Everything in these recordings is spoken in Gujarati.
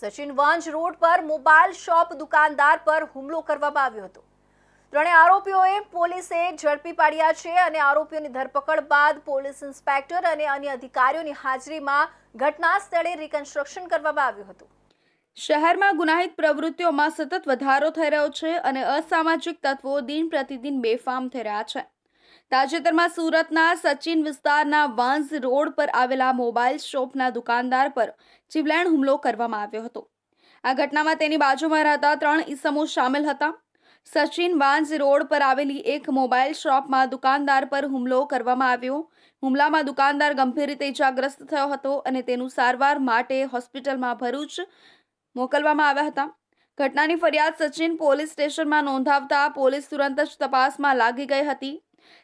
સચિન વંજ રોડ પર મોબાઈલ શોપ દુકાનદાર પર હુમલો કરવામાં આવ્યો હતો. ત્રણેય આરોપીઓએ પોલીસે ઝડપી પાડ્યા છે અને આરોપીઓની ધરપકડ બાદ પોલીસ ઇન્સ્પેક્ટર અને અન્ય અધિકારીઓની હાજરીમાં ઘટના સ્થળે રિકન્સ્ટ્રક્શન કરવામાં આવ્યું હતું. શહેરમાં ગુનાહિત પ્રવૃત્તિઓમાં સતત વધારો થઈ રહ્યો છે અને અસામાજિક તત્વો દિન પ્રતિદિન બેફામ થઈ રહ્યા છે. તાજેતરમાં સુરતના સચિન વિસ્તારના વાંઝ રોડ પર આવેલા મોબાઈલ શોપના દુકાનદાર પર જીવલેણ હુમલો કરવામાં આવ્યો હતો. આ ઘટનામાં તેની બાજુમાં રહેતા ત્રણ ઈસમો સામેલ હતા. સચિન વાંઝ રોડ પર આવેલી એક મોબાઈલ શોપમાં દુકાનદાર પર હુમલો કરવામાં આવ્યો. હુમલામાં દુકાનદાર ગંભીર રીતે ઇજાગ્રસ્ત થયો હતો અને તેનું સારવાર માટે હોસ્પિટલમાં ભરૂચ મોકલવામાં આવ્યા હતા. ઘટનાની ફરિયાદ સચિન પોલીસ સ્ટેશનમાં નોંધાવતા પોલીસ તુરંત જ તપાસમાં લાગી ગઈ હતી.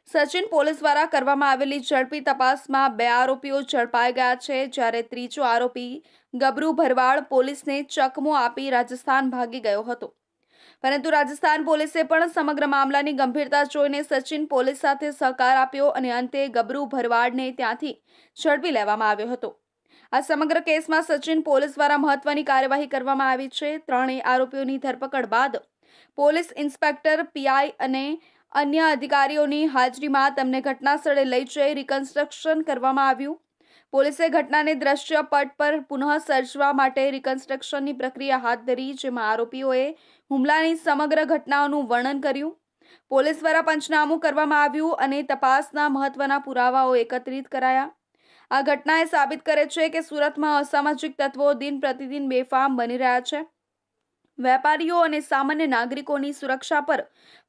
સચિન પોલીસ દ્વારા કરવામાં આવેલી ઝડપી તપાસમાં બે આરોપીઓ ઝડપાઈ ગયા છે, જ્યારે ત્રીજો આરોપી ગબરુ ભરવાડ પોલીસને ચકમો આપી રાજસ્થાન ભાગી ગયો હતો. પરંતુ રાજસ્થાન પોલીસે પણ સમગ્ર મામલાની ગંભીરતા જોઈને સચિન પોલીસ સાથે સહકાર આપ્યો અને અંતે ગબરુ ભરવાડને ત્યાંથી ઝડપી લેવામાં આવ્યો હતો. આ સમગ્ર કેસમાં સચિન પોલીસ દ્વારા મહત્વની કાર્યવાહી કરવામાં આવી છે. ત્રણેય આરોપીઓની ધરપકડ બાદ પોલીસ ઇન્સ્પેક્ટર પીઆઈ અને અન્ય અધિકારીઓની હાજરીમાં તેમને ઘટના સ્થળે લઈ જઈ રિકન્સ્ટ્રક્શન કરવામાં આવ્યું. પોલીસે ઘટનાને દ્રશ્ય પટ પર પુનઃ સર્જવા માટે રિકન્સ્ટ્રક્શનની પ્રક્રિયા હાથ ધરી, જેમાં આરોપીઓએ હુમલાની સમગ્ર ઘટનાઓનું વર્ણન કર્યું. પોલીસ દ્વારા પંચનામું કરવામાં આવ્યું અને તપાસના મહત્વના પુરાવાઓ એકત્રિત કરાયા. આ ઘટનાએ સાબિત કરે છે કે સુરતમાં અસામાજિક તત્વો દિન પ્રતિદિન બેફામ બની રહ્યા છે. વેપારીઓ અને સામાન્ય નાગરિકોની સુરક્ષા પર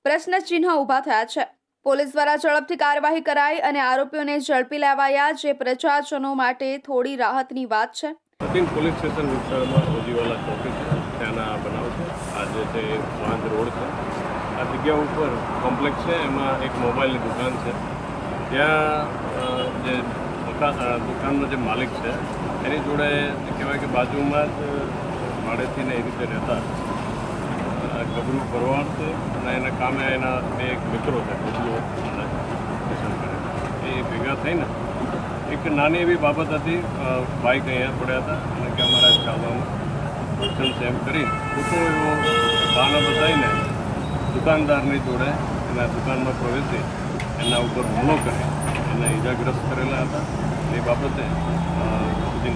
પ્રશ્નચિહ્ન ઊભા થયા છે. પોલીસ દ્વારા ઝડપથી કાર્યવાહી કરાઈ અને આરોપીઓને ઝડપી લેવાયા, જે પ્રજાજનો માટે થોડી રાહતની વાત છે. પોલીસ સ્ટેશન વિસ્તારમાં રોજીવાલા ચોકી છે. ત્યાંના બનાવ છે. આજે તે વાંધ રોડ છે. આ જગ્યા ઉપર કોમ્પ્લેક્સ છે. એમાં એક મોબાઈલની દુકાન છે. ત્યાં જે દુકાનનો જે માલિક છે, એની જોડે કહેવાય કે બાજુમાં જ ભાડેથી ને એ રીતે રહેતા. ગભરું ભરવાડ છે અને એના કામે એના બે એક મિત્રો છે કરે. એ ભેગા થઈને એક નાની એવી બાબત હતી બાઈક અહીંયા પડ્યા હતા અને કે અમારા ચાલવાનું અડચણ સેમ કરી ખોટો એવો બહાનો બતાવીને દુકાનદારની જોડે એના દુકાનમાં પ્રવેશી એના ઉપર હુમલો કરી એને ઈજાગ્રસ્ત કરેલા હતા. એ બાબતે અ,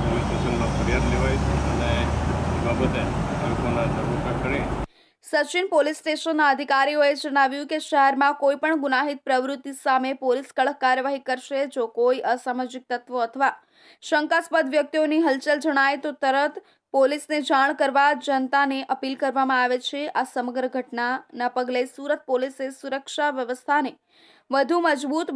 પોલીસ સ્ટેશનમાં ફરિયાદ લેવાઈ અને એ બાબતે એ લોકોના ધરપકડ કરી સચિન પોલીસ સ્ટેશનના અધિકારીઓએ જણાવ્યું કે શહેરમાં કોઈ પણ ગુનાહિત પ્રવૃત્તિ સામે પોલીસ કડક કાર્યવાહી કરશે. જો કોઈ અસામાજિક તત્વો અથવા શંકાસ્પદ વ્યક્તિઓની હલચલ જણાય તો તરત પોલીસને જાણ કરવા જનતાને અપીલ કરવામાં આવે છે. આ સમગ્ર ઘટનાના પગલે સુરત પોલીસે સુરક્ષા વ્યવસ્થાને વધુ મજબૂત